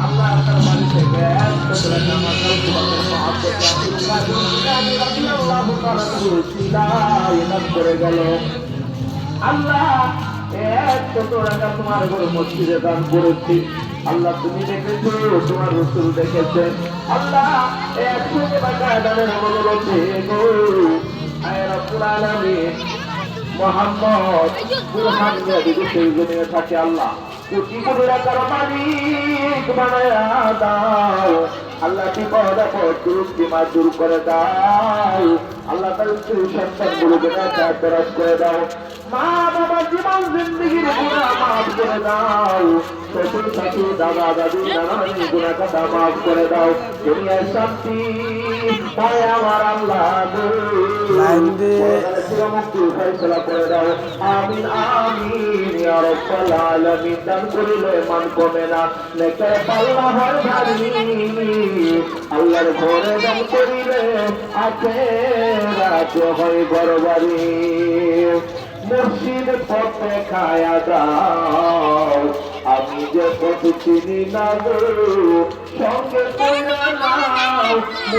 আল্লাহ তার বাড়ি থেকে একশো টাকা তোমার ঘরে মসজিদে দান করেছি আল্লাহ তুমি দেখেছ তোমার রসুল দেখেছে আল্লাহ একশো টাকা দানের রব্বুল আলামিন মোহাম্মদ নবীকে সেই জমিনে থাকে আল্লাহ। কোটি কোটি টাকার মালিক বানায়া দাও। আল্লাহ বিপদ আপদ দুরুস্তিমা দূর করে দাও। আল্লাহ তার স্ত্রী সন্তান গুলোকে ফেরত করে দাও। মা বাবা জীবন জিন্দগির গুণা মাফ করে দাও। শ্বশুর শাশুর দাদা দাদি নানানি গুণা কথা মাফ করে দাও। দুনিয়ার শান্তি তাই আমার আল্লাহ গো। লাইন দে। মুক্তি ফয়সলা করে দাও আমিন আমিন রাব্বাল আলামিন দান করিলে কমে না নেকের পাল্লা ভারী আল্লাহর ঘরে দান করিলে আছে রাতে বড় বাড়ি মুর্শিদ পথে খায়া দাও আমি যে পথ চিনি না